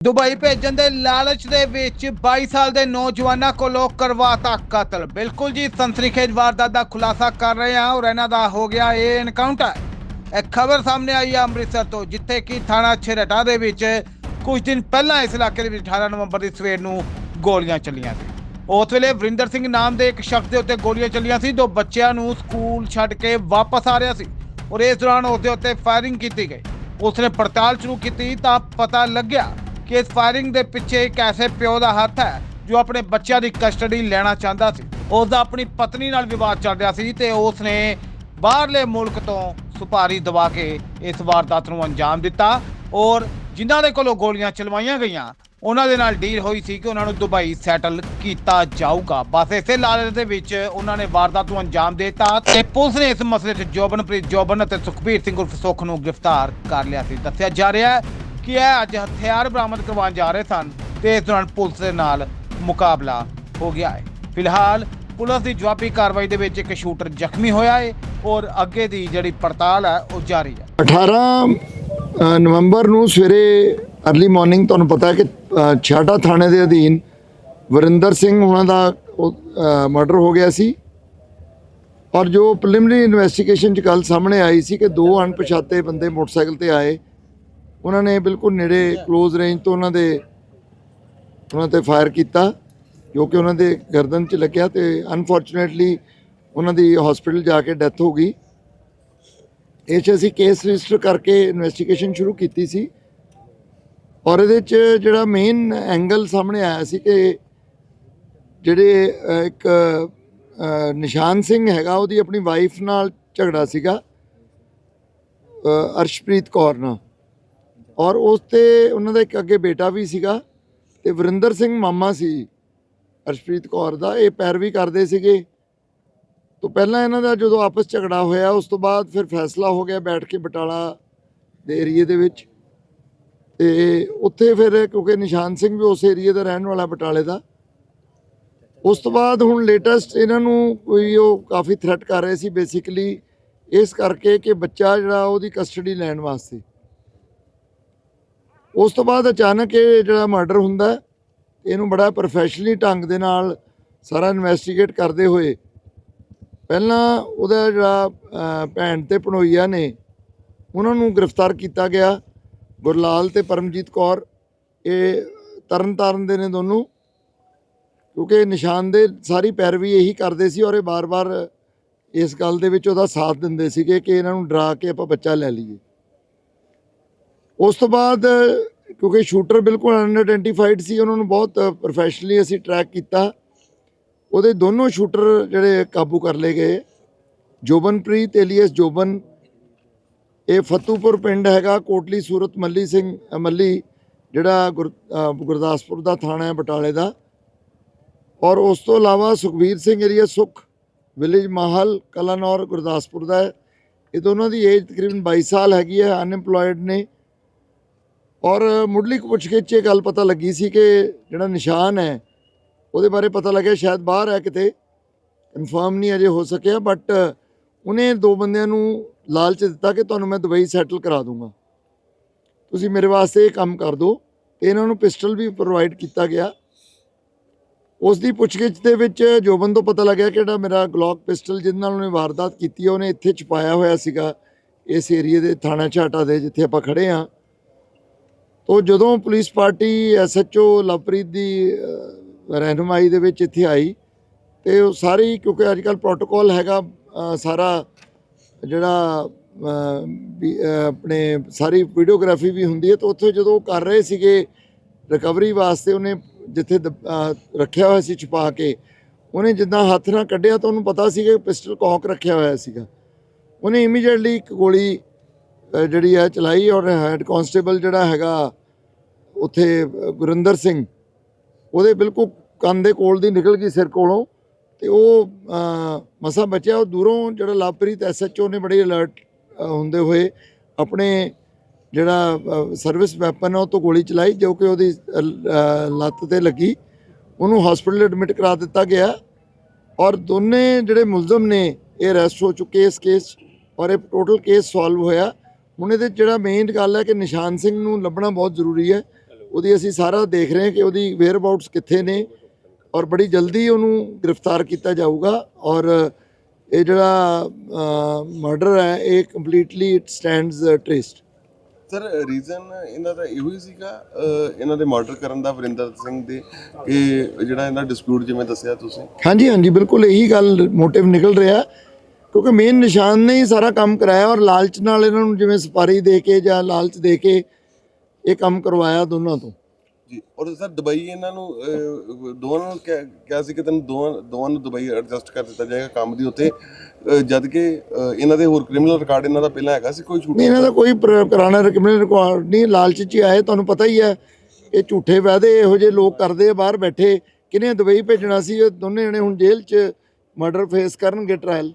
Dubai ਭੇਜਣ ਦੇ ਲਾਲਚ ਦੇ ਵਿੱਚ 22 ਸਾਲ ਦੇ ਨੌਜਵਾਨਾਂ ਕੋਲੋਂ ਕਰਵਾਤਾ ਕਤਲ। ਬਿਲਕੁਲ ਜੀ ਸੰਸਰੀਖੇਜ ਵਾਰਦਾਤ ਦਾ ਖੁਲਾਸਾ ਕਰ ਰਹੇ ਹਾਂ ਔਰ ਇਹਨਾਂ ਦਾ ਹੋ ਗਿਆ ਇਹ ਐਨਕਾਊਂਟਰ ਇਹ ਖਬਰ ਸਾਹਮਣੇ ਆਈ ਹੈ ਅੰਮ੍ਰਿਤਸਰ ਤੋਂ, ਜਿੱਥੇ ਕਿ ਥਾਣਾ ਛੇਰਟਾ ਦੇ ਵਿੱਚ ਕੁਝ ਦਿਨ ਪਹਿਲਾਂ ਇਸ ਇਲਾਕੇ ਦੇ ਵਿੱਚ 18 ਨਵੰਬਰ ਦੀ ਸਵੇਰ ਨੂੰ ਗੋਲੀਆਂ ਚੱਲੀਆਂ ਸੀ। ਉਸ ਵੇਲੇ ਵਰਿੰਦਰ ਸਿੰਘ ਨਾਮ ਦੇ ਇੱਕ ਸ਼ਖਸ ਦੇ ਉੱਤੇ ਗੋਲੀਆਂ ਚੱਲੀਆਂ ਸੀ, ਜੋ ਬੱਚਿਆਂ ਨੂੰ ਸਕੂਲ ਛੱਡ ਕੇ ਵਾਪਸ ਆ ਰਿਹਾ ਸੀ ਔਰ ਇਸ ਦੌਰਾਨ ਉਸ ਦੇ ਉੱਤੇ ਫਾਇਰਿੰਗ ਕੀਤੀ ਗਈ। ਉਸਨੇ ਪੜਤਾਲ ਸ਼ੁਰੂ ਕੀਤੀ ਤਾਂ ਪਤਾ ਲੱਗਿਆ ਕਿ ਇਸ ਫਾਇਰਿੰਗ ਦੇ ਪਿੱਛੇ ਇੱਕ ਐਸੇ ਪਿਓ ਦਾ ਹੱਥ ਹੈ ਜੋ ਆਪਣੇ ਬੱਚਿਆਂ ਦੀ ਕਸਟਡੀ ਲੈਣਾ ਚਾਹੁੰਦਾ ਸੀ। ਉਸ ਦਾ ਆਪਣੀ ਪਤਨੀ ਨਾਲ ਵਿਵਾਦ ਚੱਲ ਰਿਹਾ ਸੀ ਤੇ ਉਸ ਨੇ ਬਾਹਰਲੇ ਮੁਲਕ ਤੋਂ ਸੁਪਾਰੀ ਦਵਾ ਕੇ ਇਸ ਵਾਰਦਾਤ ਨੂੰ ਅੰਜਾਮ ਦਿੱਤਾ ਔਰ ਜਿਨ੍ਹਾਂ ਦੇ ਕੋਲੋਂ ਗੋਲੀਆਂ ਚਲਵਾਈਆਂ ਗਈਆਂ, ਉਹਨਾਂ ਦੇ ਨਾਲ ਡੀਲ ਹੋਈ ਸੀ ਕਿ ਉਹਨਾਂ ਨੂੰ ਦੁਬਈ ਸੈਟਲ ਕੀਤਾ ਜਾਊਗਾ। ਬਸ ਇਸੇ ਲਾਲਚ ਦੇ ਵਿੱਚ ਉਹਨਾਂ ਨੇ ਵਾਰਦਾਤ ਨੂੰ ਅੰਜਾਮ ਦੇ ਦਿੱਤਾ ਤੇ ਪੁਲਿਸ ਨੇ ਇਸ ਮਸਲੇ 'ਚ ਜੋਬਨਪ੍ਰੀਤ ਜੋਬਨ ਅਤੇ ਸੁਖਬੀਰ ਸਿੰਘ ਉਰਫ ਸੁੱਖ ਨੂੰ ਗ੍ਰਿਫਤਾਰ ਕਰ ਲਿਆ ਸੀ। ਦੱਸਿਆ ਜਾ ਰਿਹਾ ਹੈ ਕਿ ਇਹ ਅੱਜ ਹਥਿਆਰ ਬਰਾਮਦ ਕਰਵਾਉਣ ਜਾ ਰਹੇ ਸਨ ਤੇ ਇਸ ਦੌਰਾਨ ਪੁਲਿਸ ਦੇ ਨਾਲ ਮੁਕਾਬਲਾ ਹੋ ਗਿਆ ਹੈ। ਫਿਲਹਾਲ ਪੁਲਿਸ ਦੀ ਜਵਾਬੀ ਕਾਰਵਾਈ ਦੇ ਵਿੱਚ ਇੱਕ ਸ਼ੂਟਰ ਜ਼ਖਮੀ ਹੋਇਆ ਹੈ ਔਰ ਅੱਗੇ ਦੀ ਜਿਹੜੀ ਪੜਤਾਲ ਹੈ ਉਹ ਜਾਰੀ ਹੈ। 18 ਨਵੰਬਰ ਨੂੰ ਸਵੇਰੇ ਅਰਲੀ ਮਾਰਨਿੰਗ ਤੁਹਾਨੂੰ ਪਤਾ ਹੈ ਕਿ ਅ, ਛਾਟਾ ਥਾਣੇ ਦੇ ਅਧੀਨ ਵਰਿੰਦਰ ਸਿੰਘ ਉਹਨਾਂ ਦਾ ਮਰਡਰ ਹੋ ਗਿਆ ਸੀ। ਔਰ ਜੋ ਪ੍ਰੀਲਿਮਿਨਰੀ ਇਨਵੈਸਟੀਗੇਸ਼ਨ ਚ ਗੱਲ ਸਾਹਮਣੇ ਆਈ ਸੀ ਕਿ ਦੋ ਅਣਪਛਾਤੇ ਬੰਦੇ ਮੋਟਰਸਾਈਕਲ ਤੇ ਆਏ ਉਹਨਾਂ ਨੇ ਬਿਲਕੁਲ ਨੇੜੇ ক্লোਜ਼ ਰੇਂਜ ਤੋਂ ਉਹਨਾਂ ਦੇ ਉਹਨਾਂ ਤੇ ਫਾਇਰ ਕੀਤਾ ਜੋ ਕਿ ਉਹਨਾਂ ਦੇ ਗਰਦਨ 'ਚ ਲੱਗਿਆ ਤੇ ਅਨਫੋਰਚੂਨੇਟਲੀ ਉਹਨਾਂ ਦੀ ਹਸਪੀਟਲ ਜਾ ਕੇ ਡੈਥ ਹੋ ਗਈ। ਇਹ 'ਚ ਅਸੀਂ ਕੇਸ ਰਜਿਸਟਰ ਕਰਕੇ ਇਨਵੈਸਟੀਗੇਸ਼ਨ ਸ਼ੁਰੂ ਕੀਤੀ ਸੀ। ਔਰ ਇਹਦੇ 'ਚ ਜਿਹੜਾ ਮੇਨ ਐਂਗਲ ਸਾਹਮਣੇ ਆਇਆ ਸੀ ਕਿ ਜਿਹੜੇ ਇੱਕ ਨਿਸ਼ਾਨ ਸਿੰਘ ਹੈਗਾ ਉਹਦੀ ਆਪਣੀ ਵਾਈਫ ਨਾਲ ਝਗੜਾ ਸੀਗਾ ਅਰਸ਼ਪ੍ਰੀਤ ਕੌਰ ਨਾਲ। ਔਰ ਉਸ ਤੇ ਉਹਨਾਂ ਦਾ ਇੱਕ ਅੱਗੇ ਬੇਟਾ ਵੀ ਸੀਗਾ ਤੇ ਵਰਿੰਦਰ ਸਿੰਘ ਮਾਮਾ ਸੀ ਅਰਸ਼ਪ੍ਰੀਤ ਕੌਰ ਦਾ, ਇਹ ਪੈਰਵੀ ਕਰਦੇ ਸੀਗੇ। ਤੋਂ ਪਹਿਲਾਂ ਇਹਨਾਂ ਦਾ ਜਦੋਂ ਆਪਸ ਝਗੜਾ ਹੋਇਆ, ਉਸ ਤੋਂ ਬਾਅਦ ਫਿਰ ਫੈਸਲਾ ਹੋ ਗਿਆ ਬੈਠ ਕੇ ਬਟਾਲਾ ਦੇ ਏਰੀਏ ਦੇ ਵਿੱਚ। ਤੇ ਉੱਥੇ ਫਿਰ ਕਿਉਂਕਿ ਨਿਸ਼ਾਨ ਸਿੰਘ ਵੀ ਉਸ ਏਰੀਏ ਦਾ ਰਹਿਣ ਵਾਲਾ ਬਟਾਲੇ ਦਾ। ਉਸ ਤੋਂ ਬਾਅਦ ਹੁਣ ਲੇਟੈਸਟ ਇਹਨਾਂ ਨੂੰ ਕੋਈ ਉਹ ਕਾਫੀ ਥ੍ਰੈਟ ਕਰ ਰਹੇ ਸੀ ਬੇਸਿਕਲੀ ਇਸ ਕਰਕੇ ਕਿ ਬੱਚਾ ਜਿਹੜਾ ਉਹਦੀ ਕਸਟਡੀ ਲੈਣ ਵਾਸਤੇ। ਉਸ ਤੋਂ ਬਾਅਦ ਅਚਾਨਕ ਇਹ ਜਿਹੜਾ ਮਰਡਰ ਹੁੰਦਾ ਹੈ, ਇਹਨੂੰ ਬੜਾ ਪ੍ਰੋਫੈਸ਼ਨਲੀ ਢੰਗ ਦੇ ਨਾਲ ਸਾਰਾ ਇਨਵੈਸਟੀਗੇਟ ਕਰਦੇ ਹੋਏ ਪਹਿਲਾਂ ਉਹਦਾ ਜਿਹੜਾ ਭੈਣ ਤੇ ਭਣੋਈਆ ਨੇ ਉਹਨਾਂ ਨੂੰ ਗ੍ਰਿਫਤਾਰ ਕੀਤਾ ਗਿਆ। ਗੁਰਲਾਲ ਤੇ ਪਰਮਜੀਤ ਕੌਰ ਇਹ ਤਰਨਤਾਰਨ ਦੇ ਨੇ ਦੋਨੋਂ ਕਿਉਂਕਿ ਨਿਸ਼ਾਨ ਦੇ ਸਾਰੀ ਪੈਰਵੀ ਇਹੀ ਕਰਦੇ ਸੀ ਔਰ ਇਹ ਬਾਰ-ਬਾਰ ਇਸ ਗੱਲ ਦੇ ਵਿੱਚ ਉਹਦਾ ਸਾਥ ਦਿੰਦੇ ਸੀਗੇ ਕਿ ਇਹਨਾਂ ਨੂੰ ਡਰਾ ਕੇ ਆਪਾਂ ਬੱਚਾ ਲੈ ਲਈਏ। ਉਸ ਤੋਂ ਬਾਅਦ, ਕਿਉਂਕਿ ਸ਼ੂਟਰ ਬਿਲਕੁਲ ਅਨਆਇਡੈਂਟੀਫਾਈਡ ਸੀ, ਉਹਨਾਂ ਨੂੰ ਬਹੁਤ ਪ੍ਰੋਫੈਸ਼ਨਲੀ ਅਸੀਂ ਟਰੈਕ ਕੀਤਾ। ਉਹਦੇ ਦੋਨੋਂ ਸ਼ੂਟਰ ਜਿਹੜੇ ਕਾਬੂ ਕਰ ਲਏ ਗਏ। ਜੋਬਨਪ੍ਰੀਤ, ਏਲੀਅਸ ਜੋਬਨ। ਇਹ ਫਤੂਪੁਰ ਪਿੰਡ ਹੈਗਾ, ਕੋਟਲੀ, ਸੂਰਤ, ਮੱਲੀ ਸਿੰਘ ਮੱਲੀ, ਜਿਹੜਾ ਗੁਰ- ਗੁਰਦਾਸਪੁਰ ਦਾ ਥਾਣਾ ਹੈ, ਬਟਾਲੇ ਦਾ। ਔਰ ਉਸ ਤੋਂ ਇਲਾਵਾ ਸੁਖਵੀਰ ਸਿੰਘ ਏਰੀਆ ਸੁਖ, ਵਿਲੇਜ ਮਾਹਲ, ਕਲਾਨੌਰ, ਗੁਰਦਾਸਪੁਰ ਦਾ ਹੈ। ਇਹ ਦੋਨਾਂ ਦੀ ਏਜ ਤਕਰੀਬਨ 22 ਸਾਲ ਹੈਗੀ ਹੈ ਅਨਐਮਪਲੋਇਡ ਨੇ। ਔਰ ਮੁੱਢਲੀ ਪੁੱਛਗਿੱਛ 'ਚ ਇਹ ਗੱਲ ਪਤਾ ਲੱਗੀ ਸੀ ਕਿ ਜਿਹੜਾ ਨਿਸ਼ਾਨ ਹੈ, ਉਹਦੇ ਬਾਰੇ ਪਤਾ ਲੱਗਿਆ ਸ਼ਾਇਦ ਬਾਹਰ ਹੈ ਕਿਤੇ। ਕਨਫਰਮ ਨਹੀਂ ਅਜੇ ਹੋ ਸਕਿਆ ਬਟ ਉਹਨੇ ਦੋ ਬੰਦਿਆਂ ਨੂੰ ਲਾਲਚ ਦਿੱਤਾ ਕਿ ਤੁਹਾਨੂੰ ਮੈਂ ਦੁਬਈ ਸੈਟਲ ਕਰਾ ਦੂੰਗਾ। ਤੁਸੀਂ ਮੇਰੇ ਵਾਸਤੇ ਇਹ ਕੰਮ ਕਰ ਦਿਓ ਤੇ ਇਹਨਾਂ ਨੂੰ ਪਿਸਟਲ ਵੀ ਪ੍ਰੋਵਾਈਡ ਕੀਤਾ ਗਿਆ। ਉਸ ਦੀ ਪੁੱਛਗਿੱਛ ਦੇ ਵਿੱਚ ਜੋਬਨ ਤੋਂ ਪਤਾ ਲੱਗਿਆ ਕਿ ਜਿਹੜਾ ਮੇਰਾ ਗਲੌਕ ਪਿਸਟਲ ਜਿਹਦੇ ਨਾਲ ਉਹਨੇ ਵਾਰਦਾਤ ਕੀਤੀ ਉਹਨੇ ਇੱਥੇ ਛੁਪਾਇਆ ਹੋਇਆ ਸੀਗਾ। ਇਸ ਏਰੀਏ ਦੇ ਥਾਣਾ ਛਾਟਾ ਦੇ, ਜਿੱਥੇ ਆਪਾਂ ਖੜੇ ਹਾਂ। ਉਹ ਜਦੋਂ ਪੁਲਿਸ ਪਾਰਟੀ ਐਸਐਚਓ ਲਵਪ੍ਰੀਤ ਦੀ ਅਹ, ਰਹਿਨੁਮਾਈ ਦੇ ਵਿੱਚ ਇੱਥੇ ਆਈ ਤੇ ਉਹ ਸਾਰੀ ਕਿਉਂਕਿ ਅੱਜ ਕੱਲ ਪ੍ਰੋਟੋਕਾਲ ਹੈਗਾ ਸਾਰਾ ਜਿਹੜਾ ਆਪਣੇ ਸਾਰੀ ਵੀਡੀਓਗ੍ਰਾਫੀ ਵੀ ਹੁੰਦੀ ਹੈ ਤਾਂ ਉੱਥੇ ਜਦੋਂ ਉਹ ਕਰ ਰਹੇ ਸੀਗੇ ਰਿਕਵਰੀ ਵਾਸਤੇ ਉਹਨੇ ਜਿੱਥੇ ਦਬ- ਰੱਖਿਆ ਹੋਇਆ ਸੀ ਛੁਪਾ ਕੇ ਉਹਨੇ ਜਿੱਦਾਂ ਹੱਥ ਨਾਲ ਕੱਢਿਆ ਤਾਂ ਉਹਨੂੰ ਪਤਾ ਸੀਗਾ ਕਿ ਪਿਸਟਲ ਕੌਕ ਰੱਖਿਆ ਹੋਇਆ ਸੀਗਾ। ਉਹਨੇ ਇਮੀਡੀਏਟਲੀ ਇੱਕ ਗੋਲੀ ਜਿਹੜੀ ਹੈ ਚਲਾਈ ਔਰ ਹੈਡ ਕਾਂਸਟੇਬਲ ਜਿਹੜਾ ਹੈਗਾ ਉੱਥੇ ਗੁਰਿੰਦਰ ਸਿੰਘ ਉਹਦੇ ਬਿਲਕੁਲ ਕੰਨ ਦੇ ਕੋਲ ਦੀ ਨਿਕਲ ਗਈ ਸਿਰ ਕੋਲੋਂ ਤੇ ਉਹ ਅਹ, ਮਸਾਂ ਬਚਿਆ। ਉਹ ਦੂਰੋਂ ਜਿਹੜਾ ਲਵਪ੍ਰੀਤ ਐਸਐਚਓ ਨੇ ਬੜੀ ਅਲਰਟ ਹੁੰਦੇ ਹੋਏ ਆਪਣੇ ਜਿਹੜਾ ਸਰਵਿਸ ਵੈਪਨ ਉਹ ਤੋਂ ਗੋਲੀ ਚਲਾਈ ਜੋ ਕਿ ਉਹਦੀ ਲੱਤ ਤੇ ਲੱਗੀ। ਉਹਨੂੰ ਹਸਪੀਟਲ ਐਡਮਿਟ ਕਰਾ ਦਿੱਤਾ ਗਿਆ। ਔਰ ਦੋਨੇ ਜਿਹੜੇ ਮੁਲਜ਼ਮ ਨੇ ਇਹ ਅਰੈਸਟ ਹੋ ਚੁੱਕੇ ਇਸ ਕੇਸ ਔਰ ਇਹ ਟੋਟਲ ਕੇਸ ਸੋਲਵ ਹੋਇਆ। ਹੁਣ ਇਹਦੇ 'ਚ ਜਿਹੜਾ ਮੇਨ ਗੱਲ ਹੈ ਕਿ ਨਿਸ਼ਾਨ ਸਿੰਘ ਨੂੰ ਲੱਭਣਾ ਬਹੁਤ ਜ਼ਰੂਰੀ ਹੈ। ਉਹਦੀ ਅਸੀਂ ਸਾਰਾ ਦੇਖ ਰਹੇ ਹਾਂ ਕਿ ਉਹਦੀ ਵੇਅਰ ਅਬਾਊਟਸ ਕਿੱਥੇ ਨੇ ਔਰ ਬੜੀ ਜਲਦੀ ਉਹਨੂੰ ਗ੍ਰਿਫਤਾਰ ਕੀਤਾ ਜਾਊਗਾ ਔਰ ਇਹ ਜਿਹੜਾ ਮਰਡਰ ਹੈ ਇਹ completely it stands traced sir reason ਇਹਨਾਂ ਦਾ ਇਹੋ ਹੀ ਸੀਗਾ ਇਹਨਾਂ ਦੇ ਮਰਡਰ ਕਰਨ ਦਾ ਵਰਿੰਦਰ ਸਿੰਘ ਦੇ ਕਿ ਜਿਹੜਾ ਇਹਨਾਂ ਡਿਸਪਿਊਟ ਜਿਵੇਂ ਦੱਸਿਆ ਤੁਸੀਂ? ਹਾਂਜੀ ਹਾਂਜੀ ਬਿਲਕੁਲ ਇਹੀ ਗੱਲ ਮੋਟਿਵ ਨਿਕਲ ਰਿਹਾ ਕਿਉਂਕਿ ਮੇਨ ਨਿਸ਼ਾਨ ਨੇ ਹੀ ਸਾਰਾ ਕੰਮ ਕਰਾਇਆ ਔਰ ਲਾਲਚ ਨਾਲ ਇਹਨਾਂ ਨੂੰ ਜਿਵੇਂ ਸਪਾਰੀ ਦੇ ਕੇ ਜਾਂ ਲਾਲਚ ਦੇ ਕੇ ਇਹ ਕੰਮ ਕਰਵਾਇਆ ਦੋਨਾਂ ਤੋਂ। ਜੀ ਔਰ ਸਰ ਦੁਬਈ ਇਹਨਾਂ ਨੂੰ ਅਹ, ਦੋਵਾਂ ਨੂੰ ਕਿਹਾ ਕਿਹਾ ਸੀ ਕਿ ਤੈਨੂੰ ਦੋਵਾਂ ਦੋਵਾਂ ਨੂੰ ਦੁਬਈ ਐਡਜਸਟ ਕਰ ਦਿੱਤਾ ਜਾਏਗਾ ਕੰਮ ਦੀ ਉੱਤੇ। ਅਹ, ਜਦ ਕਿ ਅਹ, ਇਹਨਾਂ ਦੇ ਹੋਰ ਕ੍ਰਿਮੀਨਲ ਰਿਕਾਰਡ ਇਹਨਾਂ ਦਾ ਪਹਿਲਾਂ ਹੈਗਾ ਸੀ ਕੋਈ ਛੂਟ ਨਹੀਂ ਇਹਨਾਂ ਦਾ ਕੋਈ ਪੁਰਾਣਾ ਰਿਕਮੈਂਡ ਰਿਕਾਰਡ ਨਹੀਂ ਲਾਲਚ 'ਚ ਹੀ ਆਏ ਤੁਹਾਨੂੰ ਪਤਾ ਹੀ ਹੈ। ਇਹ ਝੂਠੇ ਵਾਅਦੇ ਇਹੋ ਜਿਹੇ ਲੋਕ ਕਰਦੇ ਆ ਬਾਹਰ ਬੈਠੇ। ਕਿਨੇ ਦੁਬਈ ਭੇਜਣਾ ਸੀ ਇਹ ਦੋਨੇ ਜਣੇ ਹੁਣ ਜੇਲ੍ਹ 'ਚ ਮਰਡਰ ਫੇਸ ਕਰਨਗੇ trial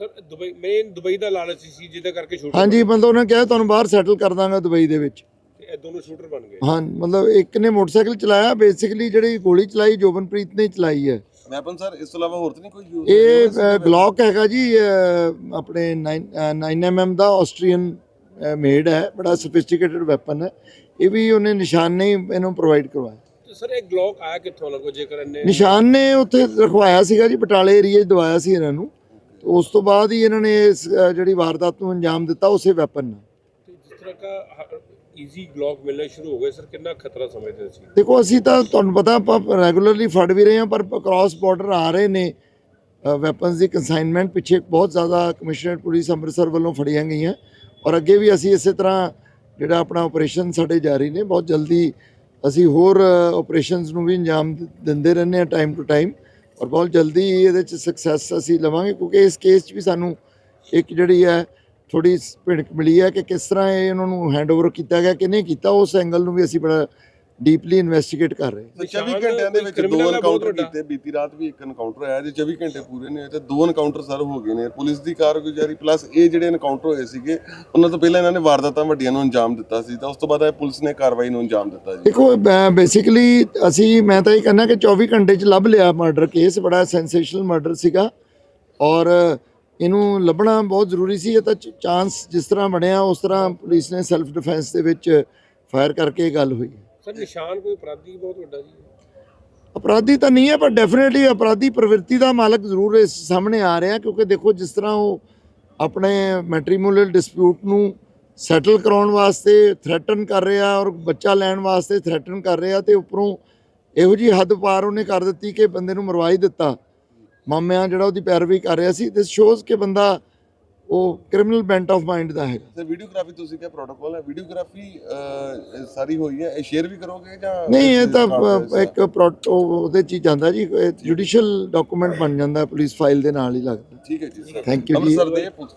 sir Dubai main Dubai ਦਾ ਲਾਲਚ ਸੀ ਜਿਹਦੇ ਕਰਕੇ ਸ਼ੂਟਰ ਹਾਂਜੀ ਬੰਦਾ ਉਹਨਾਂ ਕਿਹਾ ਤੁਹਾਨੂੰ ਬਾਹਰ ਸੈਟਲ ਕਰ ਦਾਂਗਾ ਦੁਬਈ ਦੇ ਵਿੱਚ। ਇਹ ਦੋਨੋਂ ਸ਼ੂਟਰ ਬਣ ਗਏ। ਹਾਂ ਮਤਲਬ ਇੱਕ ਨੇ ਮੋਟਰਸਾਈਕਲ ਚਲਾਇਆ ਬੇਸਿਕਲੀ ਜਿਹੜੀ ਗੋਲੀ ਚਲਾਈ ਜੋਬਨਪ੍ਰੀਤ ਨੇ ਚਲਾਈ ਹੈ। ਵੈਪਨ ਸਰ ਇਸ ਤੋਂ ਇਲਾਵਾ ਹੋਰ ਤਾਂ ਨਹੀਂ ਕੋਈ use ਇਹ ਗਲੌਕ ਹੈਗਾ ਜੀ ਆਪਣੇ 9 mm ਦਾ ਆਸਟਰੀਅਨ ਮੇਡ ਹੈ ਬੜਾ ਸੋਫਿਸਟੀਕੇਟਡ ਵੈਪਨ ਹੈ। ਇਹ ਵੀ ਉਹਨੇ ਨਿਸ਼ਾਨ ਨੇ ਇਹਨੂੰ ਪ੍ਰੋਵਾਈਡ ਕਰਵਾਇਆ। ਤੇ ਸਰ ਇਹ ਗਲੌਕ ਆਇਆ ਕਿੱਥੋਂ ਲੱਗੋ ਜੇਕਰ ਇਹਨੇ ਨਿਸ਼ਾਨ ਨੇ ਉੱਥੇ ਰਖਵਾਇਆ ਸੀਗਾ ਜੀ ਬਟਾਲੇ ਏਰੀਆ 'ਚ ਦਵਾਇਆ ਸੀ ਇਹਨਾਂ ਨੂੰ। ਉਸ ਤੋਂ ਬਾਅਦ ਹੀ ਇਹਨਾਂ ਨੇ ਇਸ ਜਿਹੜੀ ਵਾਰਦਾਤ ਨੂੰ ਅੰਜਾਮ ਦਿੱਤਾ ਉਸੇ ਵੈਪਨ ਨਾਲ। ਜਿਸ ਤਰ੍ਹਾਂ ਦਾ ਈਜ਼ੀ ਗਲੌਕ ਮਿਲਣਾ ਸ਼ੁਰੂ ਹੋ ਗਏ ਸਰ, ਕਿੰਨਾ ਖਤਰਾ ਸਮਝਦੇ ਸੀ? ਦੇਖੋ, ਅਸੀਂ ਤਾਂ ਤੁਹਾਨੂੰ ਪਤਾ ਆਪਾਂ ਰੈਗੂਲਰਲੀ ਫੜ ਵੀ ਰਹੇ ਹਾਂ, ਪਰ ਕ੍ਰਾਸ ਬਾਰਡਰ ਆ ਰਹੇ ਨੇ। ਵੈਪਨਸ ਦੀ ਕਨਸਾਈਨਮੈਂਟ ਪਿੱਛੇ ਬਹੁਤ ਜ਼ਿਆਦਾ ਕਮਿਸ਼ਨਰੇਟ ਪੁਲਿਸ ਅੰਮ੍ਰਿਤਸਰ ਵੱਲੋਂ ਫੜੀਆਂ ਗਈਆਂ। ਔਰ ਅੱਗੇ ਵੀ ਅਸੀਂ ਇਸੇ ਤਰ੍ਹਾਂ ਜਿਹੜਾ ਆਪਣਾ ਆਪਰੇਸ਼ਨ ਸਾਡੇ ਜਾਰੀ ਨੇ, ਬਹੁਤ ਜਲਦੀ ਅਸੀਂ ਹੋਰ ਆਪਰੇਸ਼ਨਸ ਨੂੰ ਵੀ ਅੰਜਾਮ ਦਿੰਦੇ ਰਹਿੰਦੇ ਹਾਂ ਟਾਈਮ ਟੂ ਟਾਈਮ ਔਰ ਬਹੁਤ ਜਲਦੀ ਇਹਦੇ ਚ ਸਕਸੈਸ ਅਸੀਂ ਲਵਾਂਗੇ, ਕਿਉਂਕਿ ਇਸ ਕੇਸ 'ਚ ਵੀ ਸਾਨੂੰ ਇੱਕ ਜਿਹੜੀ ਹੈ ਥੋੜੀ ਭਿਣਕ ਮਿਲੀ ਹੈ ਕਿ ਕਿਸ ਤਰ੍ਹਾਂ ਇਹ ਉਹਨਾਂ ਨੂੰ ਹੈਂਡਓਵਰ ਕੀਤਾ ਗਿਆ ਕਿਹਨੇ ਕੀਤਾ ਉਸ ਐਂਗਲ ਨੂੰ ਵੀ ਅਸੀਂ ਬੜਾ ਡੀਪਲੀ ਇਨਵੈਸਟੀਗੇਟ ਕਰ ਰਹੇ ਹਾਂ। ਸਰ 24 ਨਿਸ਼ਾਨ ਘੰਟਿਆਂ ਦੇ ਵਿੱਚ ਦੋ ਐਨਕਾਊਂਟਰ। ਕੀਤੇ ਬੀਤੀ ਰਾਤ ਵੀ ਇੱਕ ਐਨਕਾਊਂਟਰ ਆਇਆ ਜੇ 24 ਘੰਟੇ ਪੂਰੇ ਨੇ ਤੇ ਦੋ ਐਨਕਾਊਂਟਰ ਸਰ ਹੋ ਗਏ ਨੇ। ਪੁਲਿਸ ਦੀ ਕਾਰਗੁਜ਼ਾਰੀ ਪਲੱਸ ਇਹ ਜਿਹੜੇ ਐਨਕਾਊਂਟਰ ਹੋਏ ਸੀਗੇ ਉਹਨਾਂ ਤੋਂ ਪਹਿਲਾਂ ਇਹਨਾਂ ਨੇ ਵਾਰਦਾਤਾਂ ਵੱਡੀਆਂ ਨੂੰ ਅੰਜਾਮ ਦਿੱਤਾ ਸੀ ਤਾਂ ਉਸ ਤੋਂ ਬਾਅਦ ਇਹ ਪੁਲਿਸ ਨੇ ਕਾਰਵਾਈ ਨੂੰ ਅੰਜਾਮ ਦਿੱਤਾ ਜੀ। ਦੇਖੋ ਬੇਸਿਕਲੀ ਅਸੀਂ ਮੈਂ ਤਾਂ ਇਹ ਕਹਿੰਦਾ ਕਿ 24 ਘੰਟੇ ਚ ਲੱਭ ਲਿਆ ਮਰਡਰ ਕੇਸ ਬੜਾ ਸੈਂਸੇਸ਼ਨਲ ਮਰਡਰ ਸੀਗਾ। ਔਰ ਇਹਨੂੰ ਲੱਭਣਾ ਬਹੁਤ ਜ਼ਰੂਰੀ ਸੀ ਇਹ ਤਾਂ ਚਾਂਸ ਜਿਸ ਤਰ੍ਹਾਂ ਬਣਿਆ ਉਸ ਤਰ੍ਹਾਂ ਪੁਲਿਸ ਨੇ ਸੈਲਫ ਡਿਫੈਂਸ ਦੇ ਵਿੱਚ ਫਾਇਰ ਕਰਕੇ ਗੱਲ ਹੋਈ। ਸਰ ਨਿਸ਼ਾਨ ਕੋਈ ਅਪਰਾਧੀ ਬਹੁਤ ਵੱਡਾ ਜੀ। ਅਪਰਾਧੀ ਤਾਂ ਨਹੀਂ ਹੈ ਪਰ ਡੈਫੀਨਿਟਲੀ ਅਪਰਾਧੀ ਪ੍ਰਵਿਰਤੀ ਦਾ ਮਾਲਕ ਜ਼ਰੂਰ ਇਸ ਸਾਹਮਣੇ ਆ ਰਿਹਾ ਕਿਉਂਕਿ ਦੇਖੋ ਜਿਸ ਤਰ੍ਹਾਂ ਉਹ ਆਪਣੇ ਮੈਟ੍ਰੀਮੋਨੀਅਲ ਡਿਸਪਿਊਟ ਨੂੰ ਸੈਟਲ ਕਰਾਉਣ ਵਾਸਤੇ ਥ੍ਰੈਟਨ ਕਰ ਰਿਹਾ ਔਰ ਬੱਚਾ ਲੈਣ ਵਾਸਤੇ ਥ੍ਰੈਟਨ ਕਰ ਰਿਹਾ ਤੇ ਉੱਪਰੋਂ ਇਹੋ ਜੀ ਹੱਦ ਪਾਰ ਉਹਨੇ ਕਰ ਦਿੱਤੀ ਕਿ ਬੰਦੇ ਨੂੰ ਮਰਵਾ ਹੀ ਦਿੱਤਾ। ਮਾਮਿਆਂ ਜਿਹੜਾ ਉਹਦੀ ਪੈਰਵੀ ਕਰ ਰਿਹਾ ਸੀ ਦਿਸ ਸ਼ੋਜ਼ ਕਿ ਬੰਦਾ ਉਹ ਕ੍ਰਿਮੀਨਲ ਬੈਂਟ ਆਫ ਮਾਈਂਡ ਦਾ ਹੈਗਾ। ਸਰ ਵੀਡੀਓਗ੍ਰਾਫੀ ਤੁਸੀਂ ਕਿਹਾ ਪ੍ਰੋਟੋਕਾਲ ਹੈ। ਵੀਡੀਓਗ੍ਰਾਫੀ ਸਾਰੀ ਹੋਈ ਹੈ। ਇਹ ਸ਼ੇਅਰ ਵੀ ਕਰੋਗੇ ਜਾਂ ਨਹੀਂ ਇਹ ਤਾਂ ਇੱਕ ਪ੍ਰੋਟੋ ਉਹਦੇ ਚ ਜਾਂਦਾ ਜੀ। ਜੁਡੀਸ਼ੀਅਲ ਡਾਕੂਮੈਂਟ ਬਣ ਜਾਂਦਾ ਪੁਲਿਸ ਫਾਈਲ ਦੇ ਨਾਲ ਹੀ ਲੱਗਦਾ। ਠੀਕ ਹੈ ਜੀ ਸਰ। Thank you ਜੀ। ਦੇ ਪੁਲਿਸ